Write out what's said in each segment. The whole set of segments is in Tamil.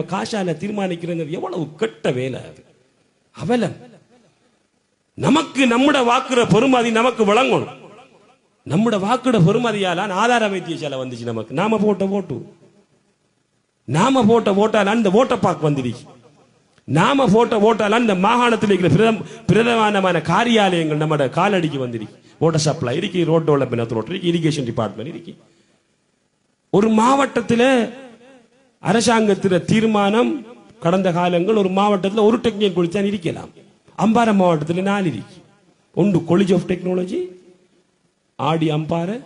காசால தீர்மானிக்கிறது எவ்வளவு கெட்ட வேலை அது. அவலம். நமக்கு நம்முட வாக்குற பெருமதி நமக்கு வழங்கணும். நம்முட வாக்குட பெருமதியால ஆதார வைத்தியசாலை வந்துச்சு நமக்கு. நாம போட்ட ஓட்டு. நாம போட்ட ஓட்டால அந்த ஓட்டப்பாக்கு வந்துடுச்சு நாம போட்ட ஓட்டால அந்த மாகாணத்தில் இருக்கிற பிரதம்- பிரதானமான காரியாலயங்கள் நம்மட காலடிக்கு வந்துடுச்சு ஓட்ட சப்ளை இருக்கு ரோட் டெவலப்மெண்ட் அத்தாரிட்டி இருக்கு இரிகேஷன் டிபார்ட்மெண்ட் இருக்கு. ஒரு மாவட்டத்தில் அரசாங்கத்தின தீர்மானம் கடந்த காலங்கள் ஒரு மாவட்டத்தில் ஒரு டெக்னிக்கல் காலேஜ் இருக்கலாம். அம்பாறை மாவட்டத்தில் நாலு இருக்கு. ஒன்று காலேஜ் ஆஃப் டெக்னாலஜி ஆடி Ampara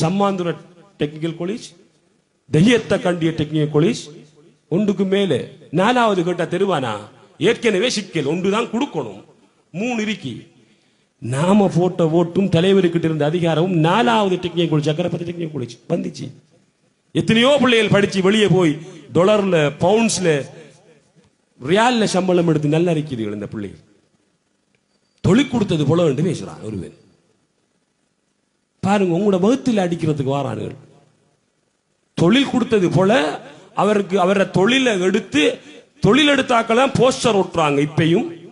Sammanthurai technical college தெய்யத்த கண்டிய technical college ஒன்றுக்கு மேலே நாலாவது கேட்டா தெருவானா? ஏற்கனவே சிக்கல். ஒன்று தான் கொடுக்கணும். மூணு இருக்கி. நாம போட்ட ஓட்டும் தலைவருக்கிட்ட இருந்த அதிகாரமும் நாலாவது டெக்னிக்கல் காலேஜ் சக்கரப்பத்தி டெக்னிக்கல் காலேஜ் வந்துச்சு. எத்தனையோ பிள்ளைகள் படிச்சு வெளியே போய் டொலர்ல பவுண்ட்ஸ்ல ரியால்ல சம்பளம் எடுத்து நல்லா இருக்கிறீர்கள் இந்த பிள்ளைகள் தொழில் கொடுத்தது போல என்று பேசுறான் ஒருவன். பாருங்க உங்களோட வகுத்தில் அடிக்கிறதுக்கு வாரானுகள். தொழில் கொடுத்தது போல அவருக்கு அவரை தொழிலை எடுத்து தொழில் எடுத்தாக்கலாம் போஸ்டர் ஒட்டுறாங்க இப்பயும்.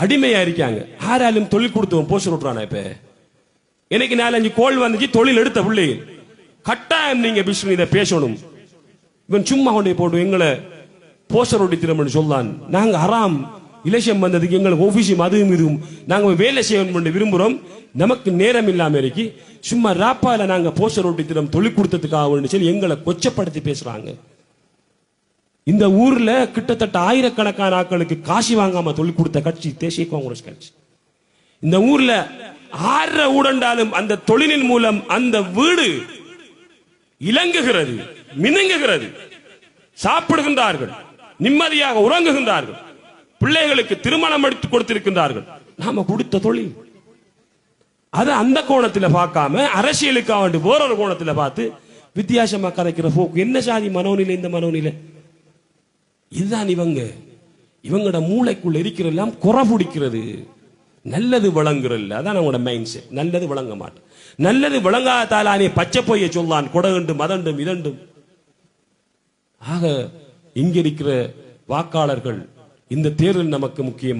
அடிமையா இருக்காங்க. யாராலும் தொழில் கொடுத்தவன் போஸ்டர் ஒட்டுறானா இப்ப? எனக்கு நாலஞ்சு கோல் வந்துச்சு தொழில் எடுத்த பிள்ளைகள். கட்டாயம் நீங்க பிஷ்ணு இதை பேசணும். இவன் சும்மா கொண்டே போட்டு எங்களை போஸ்டர் ஒட்டித்திரம்னு சொல்லான் நாங்க ஹராம். இலட்சியம் வந்ததுக்கு எங்களுக்கு ஆபீஸும் அதுவும் இதுவும் நாங்க வேலை செய்யணும் விரும்புறோம். நமக்கு நேரம் இல்லாம இருக்கு. சும்மா ராப்பால நாங்க போஸ்டர் ஒட்டித்திரம் தொழில் கொடுத்ததுக்காக சொல்லி எங்களை கொச்சப்படுத்தி பேசுறாங்க. இந்த ஊர்ல கிட்டத்தட்ட ஆயிரக்கணக்கான ஆட்களுக்கு காசி வாங்காம தொழில் கொடுத்த கட்சி தேசிய காங்கிரஸ் கட்சி. இந்த ஊர்ல ஆற ஊடண்டாலும் அந்த தொழிலின் மூலம் அந்த வீடு இலங்குகிறது மினுங்குகிறது. சாப்பிடுகின்றார்கள் நிம்மதியாக உறங்குகின்றார்கள். பிள்ளைகளுக்கு திருமணம் எடுத்து கொடுத்திருக்கின்றார்கள். நாம கொடுத்த தொழில். அது அந்த கோணத்துல பார்க்காம அரசியலுக்காக வேண்டி வேறொரு கோணத்துல பார்த்து வித்தியாசமா கதைக்கிற போக்கு. என்ன சாதி மனோநிலை இந்த மனோநிலை? இதுதான் இவங்க. இவங்களோட மூளைக்குள்ள இருக்கிறதெல்லாம் குறை பிடிக்கிறது. நல்லது விளங்குறல்ல. அதான் அவங்களோட மைண்ட் செட் நல்லது விளங்க மாட்டேன். நல்லது விளங்காதாலானே பச்சை பொய்ய சொல்லான் கொடகண்டும் மதண்டும் இதண்டும். ஆக இங்க இருக்கிற வாக்காளர்கள் இந்த தேர்தல் நமக்கு முக்கியம்